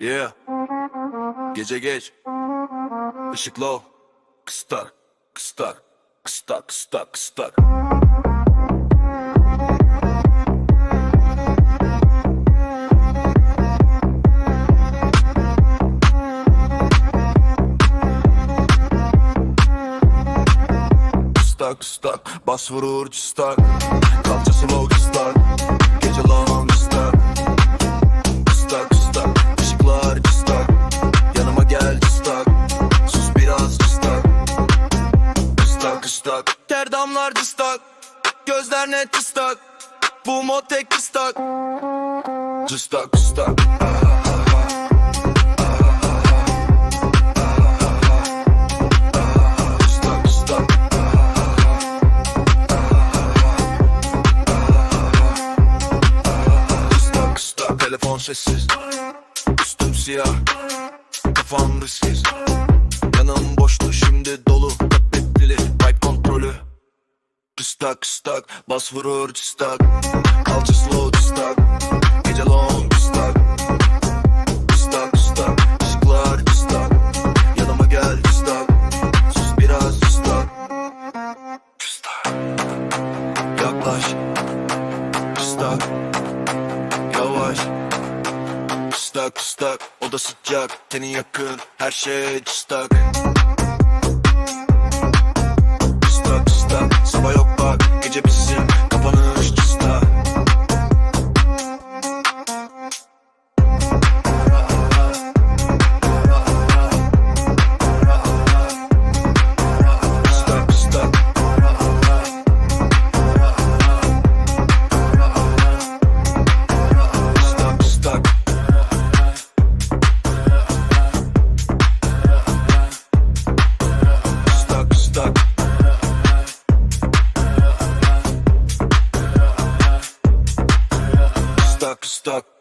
Yeah. Gece geç. Işık low. Kıstak. Kıstak. Kıstak. Kıstak. Kıstak. Kıstak. Kıstak. Bas vurur cıstak. Kalçası low kıstak Ter damlar cıstak Gözler net cıstak Bu mod tek cıstak Cıstak. Cıstak Telefon sessiz. Üstüm siyah. Kafam risksiz Cıstak cıstak Bas vurur cıstak Kalça slow cıstak Gece long cıstak Cıstak cıstak Işıklar cıstak Yanıma gel cıstak Sus biraz cıstak Cıstak Yaklaş. Cıstak Yavaş. Cıstak cıstak Oda sıcak. Teni yakın. Her şey cıstak Stuck, stuck.